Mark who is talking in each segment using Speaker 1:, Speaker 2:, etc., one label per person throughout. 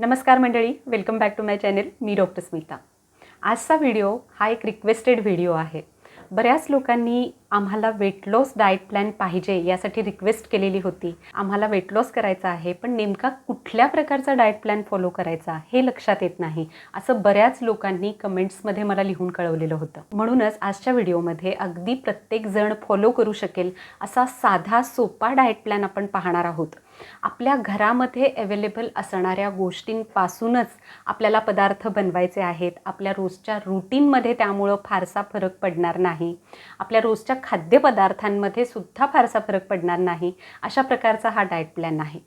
Speaker 1: नमस्कार मंडळी welcome back to my channel me doctor Smita. आजचा व्हिडिओ हा एक रिक्वेस्टेड व्हिडिओ आहे. बऱ्याच लोकांनी आम्हाला वेट लॉस डाएट प्लॅन पाहिजे यासाठी रिक्वेस्ट केलेली होती. आम्हाला वेट लॉस करायचा आहे पण नेमका कुठल्या प्रकारचा डाएट प्लॅन फॉलो करायचा हे लक्षात येत नाही असं बऱ्याच लोकांनी कमेंट्समध्ये मला लिहून कळवलेलं होतं. म्हणूनच आजच्या व्हिडिओमध्ये अगदी प्रत्येकजण फॉलो करू शकेल असा साधा सोपा डाएट प्लॅन आपण पाहणार आहोत. आपल्या घरामध्ये अवेलेबल असणाऱ्या गोष्टींपासूनच आपल्याला पदार्थ बनवायचे आहेत. आपल्या रोजच्या रुटीनमध्ये त्यामुळं फारसा फरक पडणार नाही. आपल्या रोजच्या खाद्यपदार्थांमध्ये सुद्धा फारसा फरक पडणार नाही. अशा प्रकारचा हा डाएट प्लॅन आहे.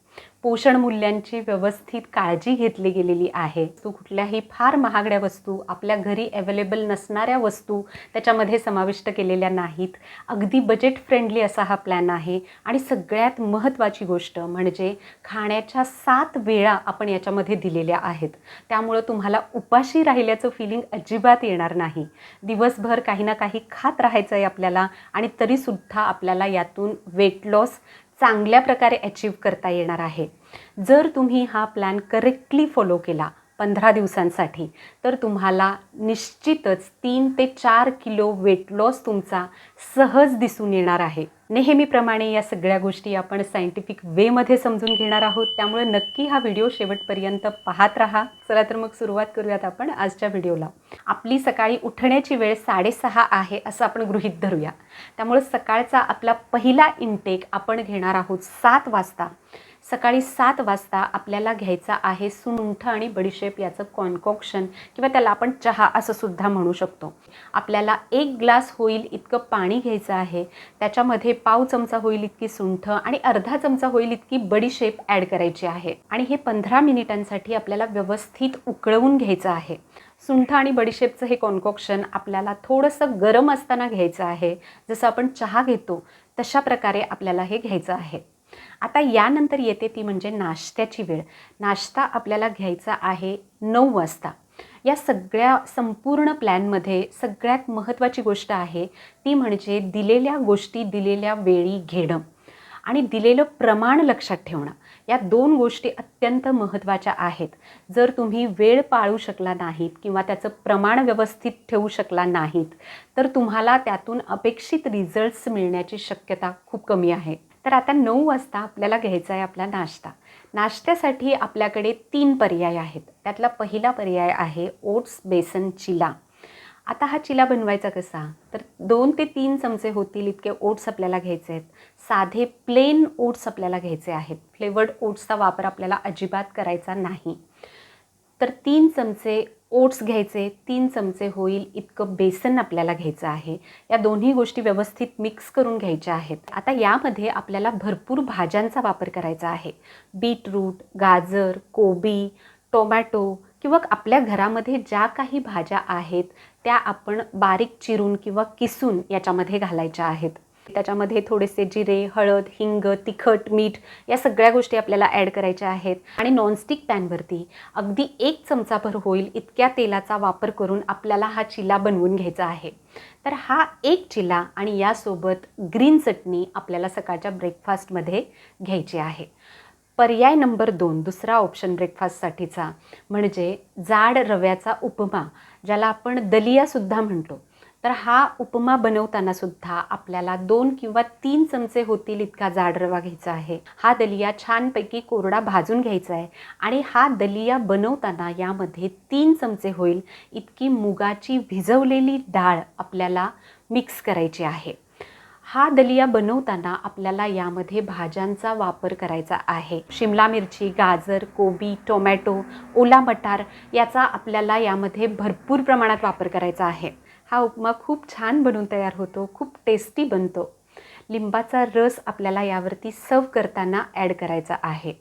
Speaker 1: पोषण मूल्यांची व्यवस्थित काळजी घेतली गेलेली आहे. तू कुठल्याही फार महागड्या वस्तू आपल्या घरी अवेलेबल नसणाऱ्या वस्तू त्याच्यामध्ये समाविष्ट केलेल्या नाहीत. अगदी बजेट फ्रेंडली असा हा प्लॅन आहे. आणि सगळ्यात महत्त्वाची गोष्ट म्हणजे खाण्याच्या सात वेळा आपण याच्यामध्ये दिलेल्या आहेत. त्यामुळं तुम्हाला उपाशी राहिल्याचं फिलिंग अजिबात येणार नाही. दिवसभर काही ना काही खात राहायचं आहे आपल्याला आणि तरीसुद्धा आपल्याला यातून वेट लॉस चांगल्या प्रकारे अचीव करता येणार आहे. जर तुम्ही हा प्लॅन करेक्टली फॉलो केला पंधरा दिवसांसाठी. तर तुम्हाला निश्चितच तीन ते चार किलो वेट लॉस तुमचा सहज दिसून येणार आहे. नेहमीप्रमाणे या सगळ्या गोष्टी आपण सायंटिफिक वेमध्ये समजून घेणार आहोत. त्यामुळे नक्की हा व्हिडिओ शेवटपर्यंत पाहत राहा. चला तर मग सुरुवात करूयात आपण आजच्या व्हिडिओला आपली सकाळी उठण्याची वेळ साडेसहा आहे असं आपण गृहीत धरूया. त्यामुळे सकाळचा आपला पहिला इनटेक आपण घेणार आहोत सात वाजता. सकाळी सात वाजता आपल्याला घ्यायचा आहे सुंठ आणि बडीशेप याचं कॉन्कॉक्शन किंवा त्याला आपण चहा असं सुद्धा म्हणू शकतो. आपल्याला एक ग्लास होईल इतकं पाणी घ्यायचं आहे. त्याच्यामध्ये पाव चमचा होईल इतकी सुंठ आणि अर्धा चमचा होईल इतकी बडीशेप ॲड करायची आहे. आणि हे पंधरा मिनिटांसाठी आपल्याला व्यवस्थित उकळवून घ्यायचं आहे. सुंठ आणि बडीशेपचं हे कॉन्कॉक्शन आपल्याला थोडंसं गरम असताना घ्यायचं आहे. जसं आपण चहा घेतो तशा प्रकारे आपल्याला हे घ्यायचं आहे. आता यानंतर येते ती म्हणजे नाश्त्याची वेळ. नाश्ता आपल्याला घ्यायचा आहे नऊ वाजता. या सगळ्या संपूर्ण प्लॅनमध्ये सगळ्यात महत्त्वाची गोष्ट आहे ती म्हणजे दिलेल्या गोष्टी दिलेल्या वेळी घेणं. आणि दिलेलं प्रमाण लक्षात ठेवणं. या दोन गोष्टी अत्यंत महत्त्वाच्या आहेत. जर तुम्ही वेळ पाळू शकला नाहीत किंवा त्याचं प्रमाण व्यवस्थित ठेवू शकला नाहीत तर तुम्हाला त्यातून अपेक्षित रिझल्ट्स मिळण्याची शक्यता खूप कमी आहे. तर आता नऊ वाजता आपल्याला घ्यायचा आहे आपला नाश्ता. नाश्त्यासाठी आपल्याकडे तीन पर्याय आहेत. त्यातला पहिला पर्याय आहे ओट्स बेसन चिला. आता हा चिला बनवायचा कसा? तर दोन ते तीन चमचे होतील इतके ओट्स आपल्याला घ्यायचे आहेत. साधे प्लेन ओट्स आपल्याला घ्यायचे आहेत. फ्लेवर्ड ओट्सचा वापर आपल्याला अजिबात करायचा नाही. तर तीन चमचे ओट्स घ्यायचे तीन चमचे होईल इतकं बेसन आपल्याला घ्यायचं आहे. या दोन्ही गोष्टी व्यवस्थित मिक्स करून घ्यायच्या आहेत. आता यामध्ये आपल्याला भरपूर भाज्यांचा वापर करायचा आहे. बीटरूट गाजर कोबी टोमॅटो किंवा आपल्या घरामध्ये ज्या काही भाज्या आहेत त्या आपण बारीक चिरून किंवा किसून याच्यामध्ये घालायच्या आहेत. त्याच्यामध्ये थोडेसे जिरे हळद हिंग तिखट मीठ या सगळ्या गोष्टी आपल्याला ॲड करायच्या आहेत. आणि नॉनस्टिक पॅनवरती अगदी एक चमचाभर होईल इतक्या तेलाचा वापर करून आपल्याला हा चिला बनवून घ्यायचा आहे. तर हा एक चिला आणि यासोबत ग्रीन चटणी आपल्याला सकाळच्या ब्रेकफास्टमध्ये घ्यायची आहे. पर्याय नंबर दोन दुसरा ऑप्शन ब्रेकफास्टसाठीचा म्हणजे जाड रव्याचा उपमा ज्याला आपण दलियासुद्धा म्हणतो. तर हा उपमा बनवताना सुद्धा आपल्याला दोन किंवा तीन चमचे होतील इतका जाड रवा घ्यायचा आहे. हा दलिया छानपैकी कोरडा भाजून घ्यायचा आहे आणि हा दलिया बनवताना यामध्ये तीन चमचे होईल इतकी मुगाची भिजवलेली डाळ आपल्याला मिक्स करायची आहे. हा दलिया बनवताना आपल्याला यामध्ये भाज्यांचा वापर करायचा आहे. शिमला मिरची गाजर कोबी टोमॅटो ओला मटार याचा आपल्याला यामध्ये भरपूर प्रमाणात वापर करायचा आहे. हा उपमा खूप छान बनून तयार होतो खूप टेस्टी बनतो. लिंबाचा रस आपल्याला यावरती सर्व करताना ॲड करायचा आहे.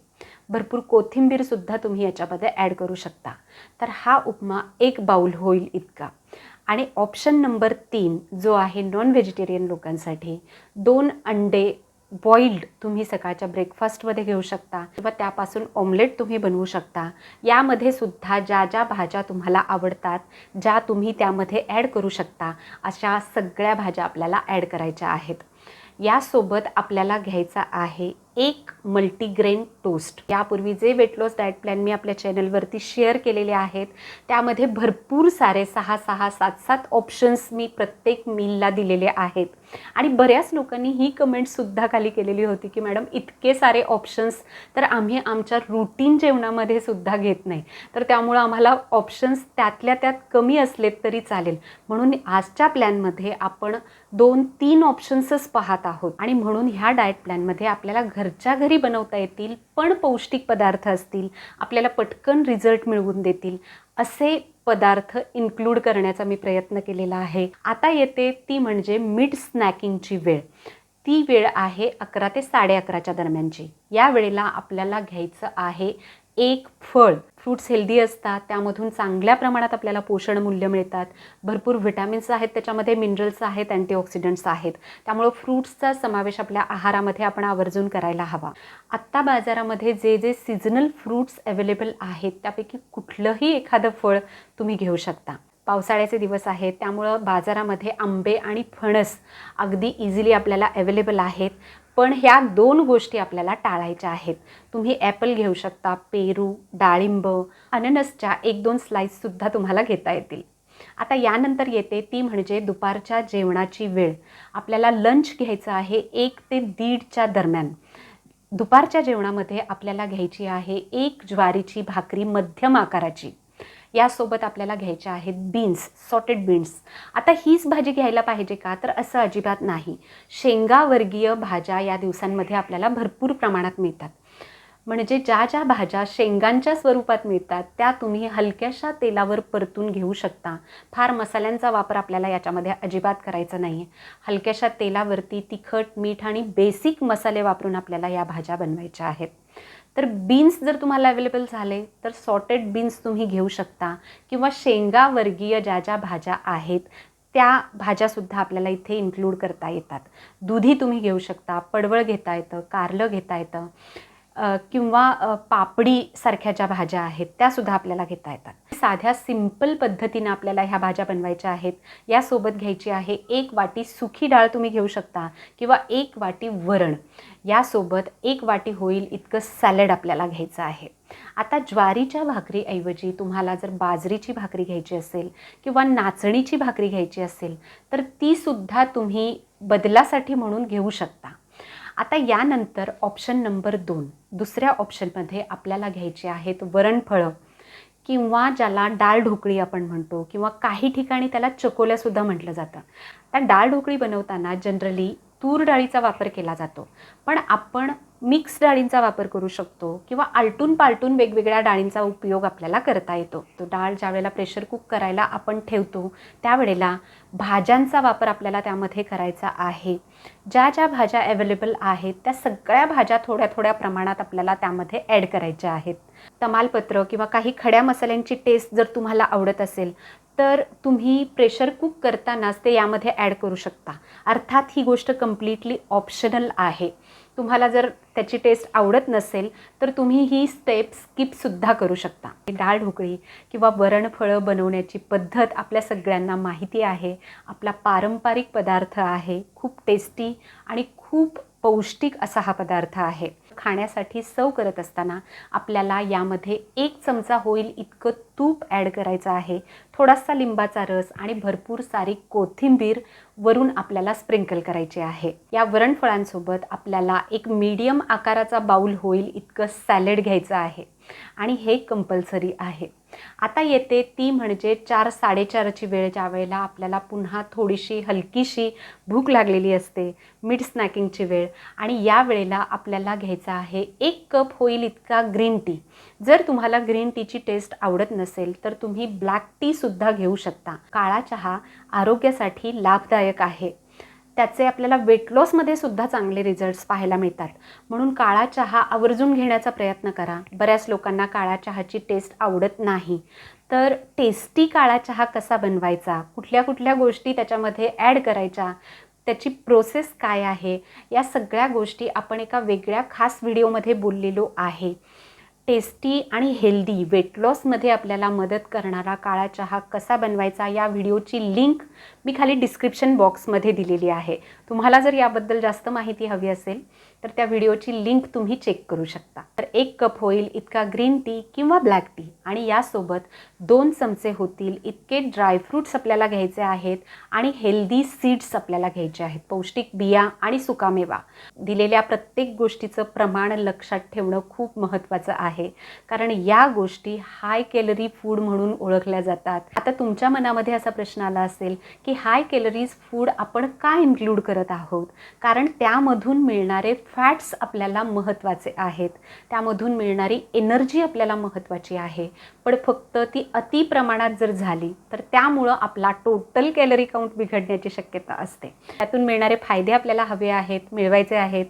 Speaker 1: भरपूर कोथिंबीरसुद्धा तुम्ही याच्यामध्ये ॲड करू शकता. तर हा उपमा एक बाऊल होईल इतका. आणि ऑप्शन नंबर तीन जो आहे नॉन व्हेजिटेरियन लोकांसाठी दोन अंडे बॉईल्ड तुम्ही सकाळच्या ब्रेकफास्टमध्ये घेऊ शकता किंवा त्यापासून ऑमलेट तुम्ही बनवू शकता. यामध्ये सुद्धा ज्या ज्या भाज्या तुम्हाला आवडतात ज्या तुम्ही त्यामध्ये ॲड करू शकता अशा सगळ्या भाज्या आपल्याला ॲड करायच्या आहेत. यासोबत आपल्याला घ्यायचा आहे एक मल्टीग्रेन टोस्ट यापूर्वी जे वेट लॉस डाएट प्लॅन मी आपल्या चॅनलवरती शेअर केलेले आहेत त्यामध्ये भरपूर सारे सहा सहा सात सात ऑप्शन्स मी प्रत्येक मीलला दिलेले आहेत. आणि बऱ्याच लोकांनी ही कमेंटसुद्धा खाली केलेली होती की मॅडम इतके सारे ऑप्शन्स तर आम्ही आमच्या रुटीन जेवणामध्ये सुद्धा घेत नाही. तर त्यामुळं आम्हाला ऑप्शन्स त्यातल्या त्यात कमी असलेत तरी चालेल. म्हणून आजच्या प्लॅनमध्ये आपण दोन तीन ऑप्शन्सच पाहत आहोत. आणि म्हणून ह्या डाएट प्लॅनमध्ये आपल्याला घरच्या घरी बनवता येतील पण पौष्टिक पदार्थ असतील आपल्याला पटकन रिझल्ट मिळवून देतील असे पदार्थ इन्क्लूड करण्याचा मी प्रयत्न केलेला आहे. आता येते ती म्हणजे मिड स्नॅकिंगची वेळ. ती वेळ आहे अकरा ते साडे अकराच्या दरम्यानची. या वेळेला आपल्याला घ्यायचं आहे एक फळ फ्रूट्स हेल्दी असतात त्यामधून चांगल्या प्रमाणात आपल्याला पोषण मूल्य मिळतात. भरपूर व्हिटॅमिन्स आहेत त्याच्यामध्ये मिनरल्स आहेत अँटीऑक्सिडंट्स आहेत. त्यामुळं फ्रूट्सचा समावेश आपल्या आहारामध्ये आपण आवर्जून करायला हवा. आत्ता बाजारामध्ये जे जे सीझनल फ्रूट्स अवेलेबल आहेत त्यापैकी कुठलंही एखादं फळ तुम्ही घेऊ शकता. पावसाळ्याचे दिवस आहेत त्यामुळं बाजारामध्ये आंबे आणि फणस अगदी इझिली आपल्याला अवेलेबल आहेत. पण ह्या दोन गोष्टी आपल्याला टाळायच्या आहेत. तुम्ही ॲपल घेऊ शकता पेरू डाळिंब अननसच्या एक दोन स्लाईससुद्धा तुम्हाला घेता येतील. आता यानंतर येते ती म्हणजे दुपारच्या जेवणाची वेळ. आपल्याला लंच घ्यायचं आहे एक ते दीडच्या दरम्यान. दुपारच्या जेवणामध्ये आपल्याला घ्यायची आहे एक ज्वारीची भाकरी मध्यम आकाराची. यासोबत आपल्याला घ्यायच्या आहेत बीन्स सॉटेड बीन्स आता हीच भाजी घ्यायला पाहिजे का? तर असं अजिबात नाही. शेंगावर्गीय भाज्या या दिवसांमध्ये आपल्याला भरपूर प्रमाणात मिळतात. म्हणजे ज्या ज्या भाज्या शेंगांच्या स्वरूपात मिळतात त्या तुम्ही हलक्याशा तेलावर परतून घेऊ शकता. फार मसाल्यांचा वापर आपल्याला याच्यामध्ये अजिबात करायचा नाही आहे हलक्याशा तेलावरती तिखट मीठ आणि बेसिक मसाले वापरून आपल्याला या भाज्या बनवायच्या आहेत. तर बीन्स जर तुम्हाला अवेलेबल झाले तर सॉटेड बीन्स तुम्ही घेऊ शकता. किंवा शेंगावर्गीय ज्या ज्या भाज्या आहेत त्या भाज्यासुद्धा आपल्याला इथे इन्क्लूड करता येतात. दुधी तुम्ही घेऊ शकता पडवळ घेता येतं कारलं घेता येतं. किंवा पापडीसारख्या ज्या भाज्या आहेत त्यासुद्धा आपल्याला घेता येतात. साध्या सिंपल पद्धतीनं आपल्याला ह्या भाज्या बनवायच्या आहेत. यासोबत घ्यायची आहे एक वाटी सुखी डाळ तुम्ही घेऊ शकता किंवा एक वाटी वरण. यासोबत एक वाटी होईल इतकं सॅलड आपल्याला घ्यायचं आहे. आता ज्वारीच्या भाकरीऐवजी तुम्हाला जर बाजरीची भाकरी घ्यायची असेल किंवा नाचणीची भाकरी घ्यायची असेल तर तीसुद्धा तुम्ही बदलासाठी म्हणून घेऊ शकता. आता यानंतर ऑप्शन नंबर दोन दुसऱ्या ऑप्शनमध्ये आपल्याला घ्यायचे आहेत वरणफळं किंवा ज्याला डाळ ढोकळी आपण म्हणतो किंवा काही ठिकाणी त्याला चकोल्यासुद्धा म्हटलं जातं. त्या डाळ ढोकळी बनवताना जनरली तूर डाळीचा वापर केला जातो. पण आपण मिक्स डाळींचा वापर करू शकतो किंवा आलटून पालटून वेगवेगळ्या डाळींचा उपयोग आपल्याला करता येतो. तो डाळ ज्यावेळेला प्रेशर कुक करायला आपण ठेवतो त्यावेळेला भाज्यांचा वापर आपल्याला त्यामध्ये करायचा आहे. ज्या ज्या भाज्या अवेलेबल आहेत त्या सगळ्या भाज्या थोड्या थोड्या प्रमाणात आपल्याला त्यामध्ये ॲड करायच्या आहेत. तमालपत्र किंवा काही खड्या मसाल्यांची टेस्ट जर तुम्हाला आवडत असेल तर तुम्ही प्रेशर कुक करतानाच ते यामध्ये ॲड करू शकता. अर्थात ही गोष्ट कम्प्लिटली ऑप्शनल आहे. तुम्हाला जर त्याची टेस्ट आवडत नसेल तर तुम्ही ही स्टेप स्किपसुद्धा करू शकता. डाळ ढोकळी किंवा वरणफळं बनवण्याची पद्धत आपल्या सगळ्यांना माहिती आहे. आपला पारंपरिक पदार्थ आहे. खूप टेस्टी आणि खूप पौष्टिक असा हा पदार्थ आहे. खाण्यासाठी सव करत असताना आपल्याला यामध्ये एक चमचा होईल इतकं तूप ॲड करायचं आहे. थोडासा लिंबाचा रस आणि भरपूर सारी कोथिंबीर वरून आपल्याला स्प्रिंकल करायची आहे. या वरणफळांसोबत आपल्याला एक मीडियम आकाराचा बाऊल होईल इतकं सॅलड घ्यायचं आहे. आणि हे कंपल्सरी आहे. आता येते ती म्हणजे चार साडेचारची वेळ ज्या वेळेला आपल्याला पुन्हा थोडीशी हलकीशी भूक लागलेली असते मिड स्नॅकिंगची वेळ. आणि या वेळेला आपल्याला घ्यायचा आहे एक कप होईल इतका ग्रीन टी जर तुम्हाला ग्रीन टीची टेस्ट आवडत नसेल तर तुम्ही ब्लॅक टीसुद्धा घेऊ शकता. काळा चहा आरोग्यासाठी लाभदायक आहे. त्याचे आपल्याला वेट लॉसमध्ये सुद्धा चांगले रिझल्ट्स पाहायला मिळतात. म्हणून काळा चहा आवर्जून घेण्याचा प्रयत्न करा. बऱ्याच लोकांना काळा चहाची टेस्ट आवडत नाही. तर टेस्टी काळा चहा कसा बनवायचा? कुठल्या कुठल्या गोष्टी त्याच्यामध्ये ॲड करायच्या? त्याची प्रोसेस काय आहे? या सगळ्या गोष्टी आपण एका वेगळ्या खास व्हिडिओमध्ये बोललेलो आहे. टेस्टी आणि हेल्दी वेट लॉसमध्ये आपल्याला मदत करणारा काळा चहा कसा बनवायचा या व्हिडिओची लिंक मी खाली डिस्क्रिप्शन बॉक्समध्ये दिलेली आहे. तुम्हाला जर याबद्दल जास्त माहिती हवी असेल तर त्या व्हिडिओची लिंक तुम्ही चेक करू शकता. तर एक कप होईल इतका ग्रीन टी किंवा ब्लॅक टी आणि यासोबत दोन चमचे होतील इतके ड्रायफ्रूट्स आपल्याला घ्यायचे आहेत आणि हेल्दी सीड्स आपल्याला घ्यायचे आहेत. पौष्टिक बिया आणि सुकामेवा. दिलेल्या प्रत्येक गोष्टीचं प्रमाण लक्षात ठेवणं खूप महत्त्वाचं आहे. कारण या गोष्टी हाय कॅलरी फूड म्हणून ओळखल्या जातात. आता तुमच्या मनामध्ये असा प्रश्न आला असेल की हाय कॅलरीज फूड आपण का इन्क्लूड करत आहोत? कारण त्यामधून मिळणारे फॅट्स आपल्याला महत्त्वाचे आहेत. त्यामधून मिळणारी एनर्जी आपल्याला महत्त्वाची आहे. पण फक्त ती अति प्रमाणात जर झाली तर त्यामुळं आपला टोटल कॅलरी काउंट बिघडण्याची शक्यता असते. त्यातून मिळणारे फायदे आपल्याला हवे आहेत मिळवायचे आहेत.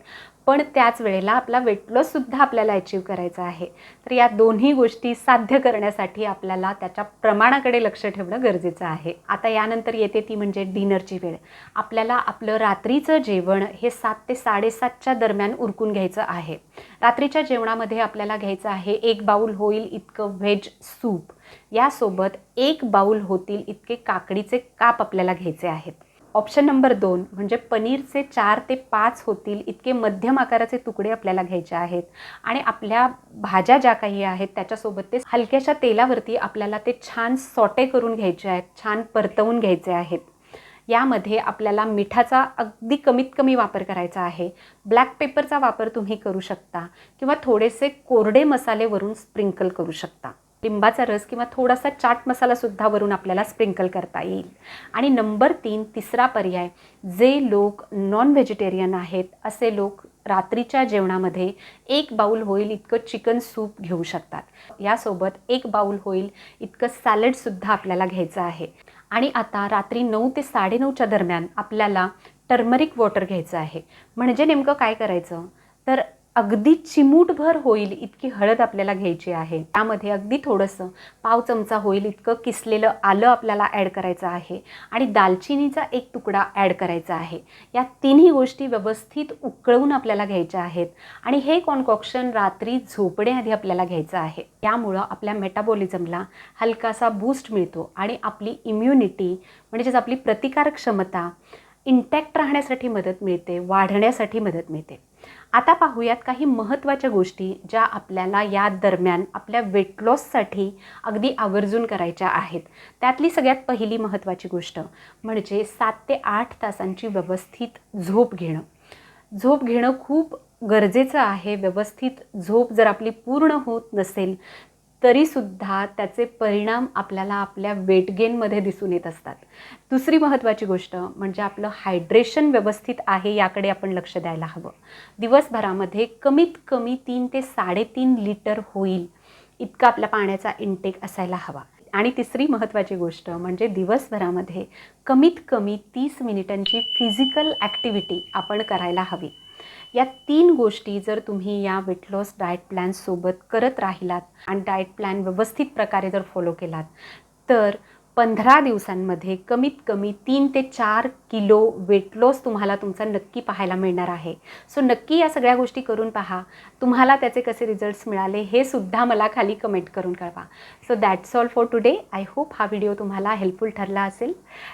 Speaker 1: पण त्याच वेळेला आपला वेट लॉससुद्धा आपल्याला अचीव करायचा आहे. तर या दोन्ही गोष्टी साध्य करण्यासाठी आपल्याला त्याच्या प्रमाणाकडे लक्ष ठेवणं गरजेचं आहे. आता यानंतर येते ती म्हणजे डिनरची वेळ. आपल्याला आपलं रात्रीचं जेवण हे सात ते साडेसातच्या दरम्यान उरकून घ्यायचं आहे. रात्रीच्या जेवणामध्ये आपल्याला घ्यायचं आहे एक बाऊल होईल इतकं व्हेज सूप. यासोबत एक बाऊल होतील इतके काकडीचे काप आपल्याला घ्यायचे आहेत. ऑप्शन नंबर दोन म्हणजे पनीरचे चार ते पाच होतील इतके मध्यम आकाराचे तुकडे आपल्याला घ्यायचे आहेत. आणि आपल्या भाज्या ज्या काही आहेत त्याच्यासोबत ते हलक्याशा तेलावरती आपल्याला ते छान सॉटे करून घ्यायचे आहेत छान परतवून घ्यायचे आहेत. यामध्ये आपल्याला मिठाचा अगदी कमीत कमी वापर करायचा आहे. ब्लॅक पेपरचा वापर तुम्ही करू शकता किंवा थोडेसे कोरडे मसाले वरून स्प्रिंकल करू शकता. लिंबाचा रस किंवा थोडासा चाट मसालासुद्धा वरून आपल्याला स्प्रिंकल करता येईल. आणि नंबर तीन तिसरा पर्याय जे लोक नॉन व्हेजिटेरियन आहेत असे लोक रात्रीच्या जेवणामध्ये एक बाऊल होईल इतकं चिकन सूप घेऊ शकतात. यासोबत एक बाऊल होईल इतकं सॅलडसुद्धा आपल्याला घ्यायचं आहे. आणि आता रात्री नऊ ते साडेनऊच्या दरम्यान आपल्याला टर्मरिक वॉटर घ्यायचं आहे. म्हणजे नेमकं काय करायचं? तर अगदी चिमूटभर होईल इतकी हळद आपल्याला घ्यायची आहे. त्यामध्ये अगदी थोडंसं पाव चमचा होईल इतकं किसलेलं आलं आपल्याला ॲड करायचं आहे आणि दालचिनीचा एक तुकडा ॲड करायचा आहे. या तिन्ही गोष्टी व्यवस्थित उकळवून आपल्याला घ्यायच्या आहेत आणि हे कॉन्कॉक्शन रात्री झोपण्याआधी आपल्याला घ्यायचं आहे. त्यामुळं आपल्या मेटाबॉलिझमला हलकासा बूस्ट मिळतो आणि आपली इम्युनिटी म्हणजेच आपली प्रतिकारक्षमता इंटॅक्ट राहण्यासाठी मदत मिळते वाढण्यासाठी मदत मिळते. आता पाहूयात काही महत्त्वाच्या गोष्टी ज्या आपल्याला या दरम्यान आपल्या वेट लॉससाठी अगदी आवर्जून करायच्या आहेत. त्यातली सगळ्यात पहिली महत्त्वाची गोष्ट म्हणजे सात ते आठ तासांची व्यवस्थित झोप घेणं. झोप घेणं खूप गरजेचं आहे. व्यवस्थित झोप जर आपली पूर्ण होत नसेल तरीसुद्धा त्याचे परिणाम आपल्याला आपल्या वेट गेनमध्ये दिसून येत असतात. दुसरी महत्त्वाची गोष्ट म्हणजे आपलं हायड्रेशन व्यवस्थित आहे याकडे आपण लक्ष द्यायला हवं. दिवसभरामध्ये कमीत कमी तीन ते साडेतीन लिटर होईल इतका आपल्या पाण्याचा इंटेक असायला हवा. आणि तिसरी महत्त्वाची गोष्ट म्हणजे दिवसभरामध्ये कमीत कमी तीस मिनिटांची फिजिकल ॲक्टिव्हिटी आपण करायला हवी. या तीन गोष्टी जर तुम्ही या वेट लॉस डाएट प्लॅनसोबत करत राहिलात आणि डाएट प्लॅन व्यवस्थित प्रकारे जर फॉलो केलात तर पंधरा दिवसांमध्ये कमीत कमी तीन ते चार किलो वेट लॉस तुम्हाला तुमचा नक्की पाहायला मिळणार आहे. सो नक्की या सगळ्या गोष्टी करून पहा. तुम्हाला त्याचे कसे रिझल्ट्स मिळाले हे सुद्धा मला खाली कमेंट करून कळवा. So that's all for today I hope हा व्हिडिओ तुम्हाला हेल्पफुल ठरला असेल.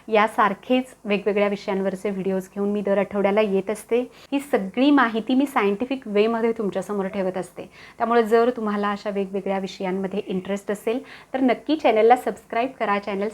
Speaker 1: यासारखेच वेगवेगळ्या विषयांवरचे व्हिडिओज घेऊन मी दर आठवड्याला येत असते. ही सगळी माहिती मी सायंटिफिक वेमध्ये तुमच्यासमोर ठेवत असते. त्यामुळे जर तुम्हाला अशा वेगवेगळ्या विषयांमध्ये इंटरेस्ट असेल तर नक्की चॅनलला सबस्क्राईब करा. चॅनल